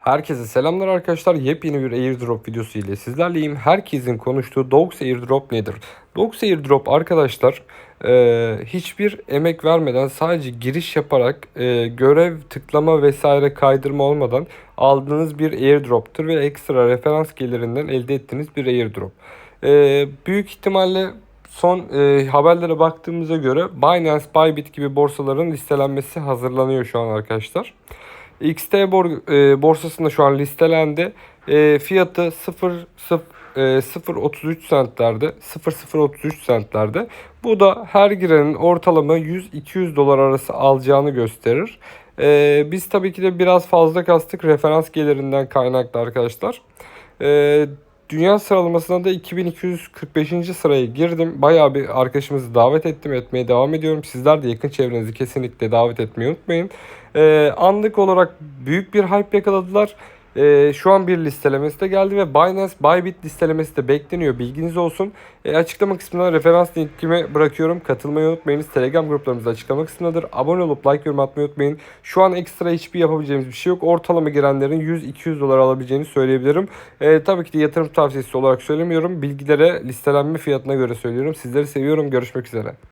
Herkese selamlar arkadaşlar. Yepyeni bir airdrop videosu ile sizlerleyim. Herkesin konuştuğu Dogs airdrop nedir? Dogs airdrop arkadaşlar e, hiçbir emek vermeden sadece giriş yaparak e, görev tıklama vesaire kaydırma olmadan aldığınız bir airdrop'tur ve ekstra referans gelirinden elde ettiğiniz bir airdrop. E, büyük ihtimalle son e, haberlere baktığımıza göre Binance, Bybit gibi borsaların listelenmesi hazırlanıyor şu an arkadaşlar. XT bor- e, borsasında şu an listelendi. E, fiyatı 0 0 e, 0.33 centlerde 0.033 centlerde. Bu da her girenin ortalama 100-200 dolar arası alacağını gösterir. E, biz tabii ki de biraz fazla kastık referans gelirinden kaynaklı arkadaşlar. E, Dünya sıralamasına da 2245. sıraya girdim. Bayağı bir arkadaşımızı davet ettim. Etmeye devam ediyorum. Sizler de yakın çevrenizi kesinlikle davet etmeyi unutmayın. Ee, anlık olarak büyük bir hype yakaladılar. Ee, şu an bir listelemesi de geldi ve Binance Bybit listelemesi de bekleniyor. Bilginiz olsun. Ee, açıklama kısmına referans linkimi bırakıyorum. Katılmayı unutmayınız. Telegram gruplarımız açıklama kısmındadır. Abone olup like yorum atmayı unutmayın. Şu an ekstra hiçbir yapabileceğimiz bir şey yok. Ortalama girenlerin 100-200 dolar alabileceğini söyleyebilirim. Ee, tabii ki de yatırım tavsiyesi olarak söylemiyorum. Bilgilere listelenme fiyatına göre söylüyorum. Sizleri seviyorum. Görüşmek üzere.